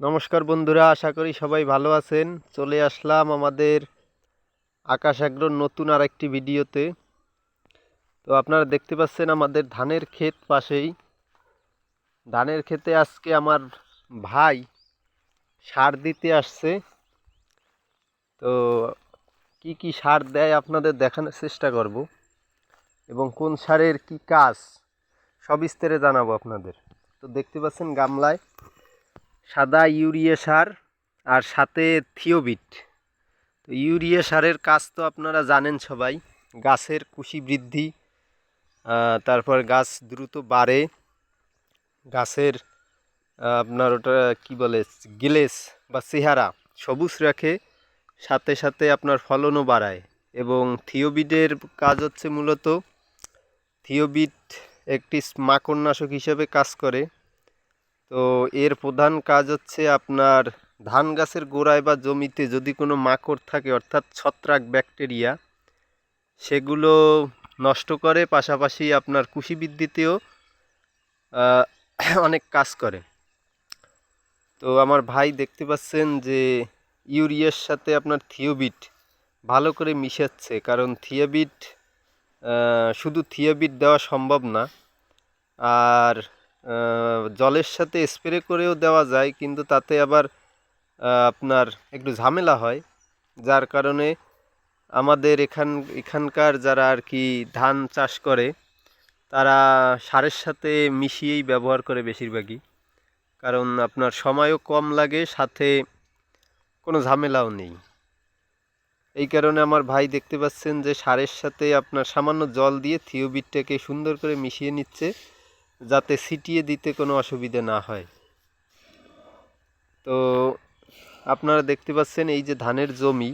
নমস্কার বন্ধুরা, আশা করি সবাই ভালো আছেন। চলে আসলাম আমাদের আকাশ আগ্রোর নতুন আর একটি ভিডিওতে। তো আপনারা দেখতে পাচ্ছেন আমাদের ধানের ক্ষেত পাশেই। ধানের ক্ষেতে আজকে আমার ভাই সার দিতে আসছে। তো কি কি সার দেয় আপনাদের দেখানোর চেষ্টা করব এবং কোন সারের কি কাজ, সবিস্তারে জানাব আপনাদের। তো দেখতে পাচ্ছেন গামলায় সাদা ইউরিয়া সার আর সাথে থিওবিট। তো ইউরিয়া সারের কাজ তো আপনারা জানেন সবাই, গাছের কুশি বৃদ্ধি তারপর গাছ দ্রুত বাড়ে, গাছের আপনার ওটা কি বলে, গিলেস বা চেহারা সবুজ রাখে, সাথে সাথে আপনার ফলনও বাড়ায় এবং থিওবিটের কাজ হচ্ছে মূলত, থিওবিট একটি মাকড়নাশক হিসেবে কাজ করে। তো এর প্রধান কাজ হচ্ছে আপনার ধান গাছের গোড়ায় বা জমিতে যদি কোনো মাকড় থাকে, অর্থাৎ ছত্রাক ব্যাকটেরিয়া, সেগুলো নষ্ট করে, পাশাপাশি আপনার কুশি বৃদ্ধিতেও অনেক কাজ করে। তো আমার ভাই দেখতে পাচ্ছেন যে ইউরিয়ার সাথে আপনার থিওবিট ভালো করে মিশাচ্ছে কারণ থিওবিট শুধু থিওবিট দেওয়া সম্ভব না। আর জলের সাথে স্প্রে করেও দেওয়া যায়, কিন্তু তাতে আবার আপনার একটু ঝামেলা হয়, যার কারণে আমাদের এখান, এখানকার যারা আর কি ধান চাষ করে, তারা সারের সাথে মিশিয়েই ব্যবহার করে বেশিরভাগই। কারণ আপনার সময়ও কম লাগে, সাথে কোনো ঝামেলাও নেই। এই কারণে আমার ভাই দেখতে পাচ্ছেন যে সারের সাথে আপনার সামান্য জল দিয়ে থিওবিটটাকে সুন্দর করে মিশিয়ে নিচ্ছে। যাতে ছিটিয়ে দিতে কোনো অসুবিধা না হয়। তো আপনারা দেখতে পাচ্ছেন এই যে ধানের জমি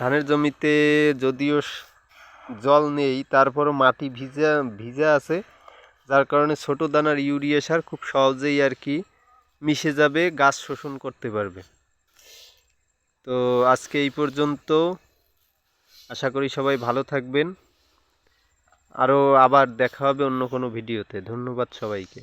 ধানের জমিতে যদিও জল নেই, তারপরও মাটি ভিজা ভিজা আছে, যার কারণে ছোট দানার ইউরিয়া সার খুব সহজেই আর কি মিশে যাবে, গাছ শোষণ করতে পারবে। তো আজকে এই পর্যন্ত। আশা করি সবাই ভালো থাকবেন। আরও আবার দেখা হবে অন্য কোনো ভিডিওতে। ধন্যবাদ সবাইকে।